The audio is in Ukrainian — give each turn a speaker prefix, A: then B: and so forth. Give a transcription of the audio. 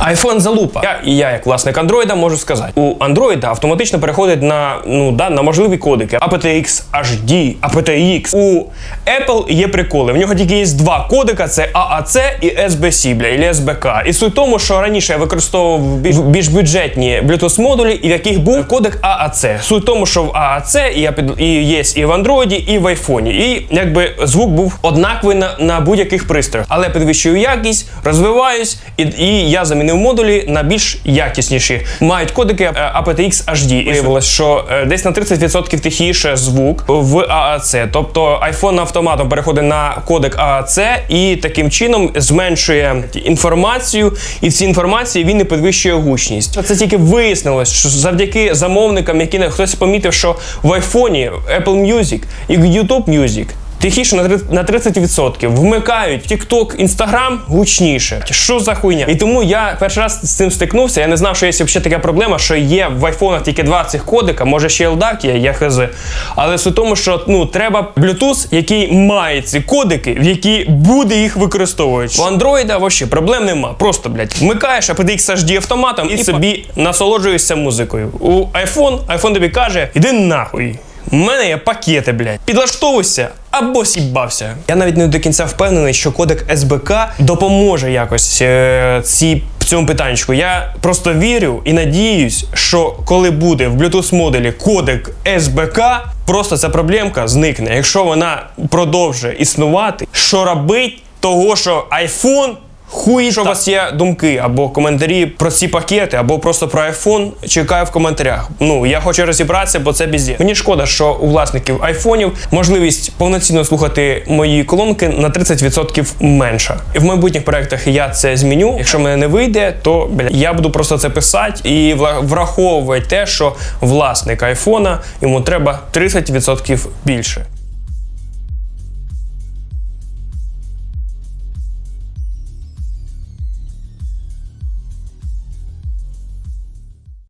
A: iPhone залупа. Я я, як власник Android, можу сказати. У Android автоматично переходить на ну да на можливі кодики aptX HD, aptX. У Apple є приколи. В нього тільки є два кодика: це AAC і SBC, бля, і SBK. І суть в тому, що раніше я використовував більш, більш бюджетні Bluetooth модулі, і в яких був кодек AAC. Суть в тому, що в AAC і, і є і в Android, і в iPhone. І якби звук був однаковий на, на будь-яких пристроях. Але підвищую якість, розвиваюсь, і, і я замінив модулі на більш якісніші. Мають кодики е, aptX HD. Виявилось, що е, десь на 30% тихіше звук в AAC. Тобто iPhone автоматом переходить на кодек AAC і таким чином зменшує інформацію, і в цій інформації він не підвищує гучність. Це тільки вияснилось, що завдяки замовникам, які не- хтось помітив, що в айфоні Apple Music і YouTube Music Тихіше на три- на 30%. Вмикають TikTok, Instagram гучніше. Що за хуйня? І тому я перший раз з цим стикнувся. Я не знав, що є взагалі така проблема, що є в айфонах тільки два цих кодика, може ще LDAC є, я хз. Але суть в тому, що ну треба Bluetooth, який має ці кодики, в які буде їх використовувати. У Android вообще проблем нема. Просто блядь, вмикаєш aptX HD автоматом і собі насолоджуєшся музикою. У iPhone, iPhone тобі каже, іди нахуй. У мене є пакети, блядь. Підлаштовуйся або сібався. Я навіть не до кінця впевнений, що кодек СБК допоможе якось е, ці. Цьому питаннячку я просто вірю і надіюсь, що коли буде в Bluetooth моделі кодек СБК, просто ця проблемка зникне. Якщо вона продовжує існувати, що робить того, що iPhone Хуй, якщо у вас є думки або коментарі про ці пакети, або просто про iPhone, чекаю в коментарях. Ну я хочу розібратися, бо це бізє. Мені шкода, що у власників айфонів можливість повноцінно слухати мої колонки на 30% менша. І в майбутніх проектах я це зміню. Якщо мене не вийде, то бля, я буду просто це писати і враховувати те, що власник айфона йому треба 30% більше.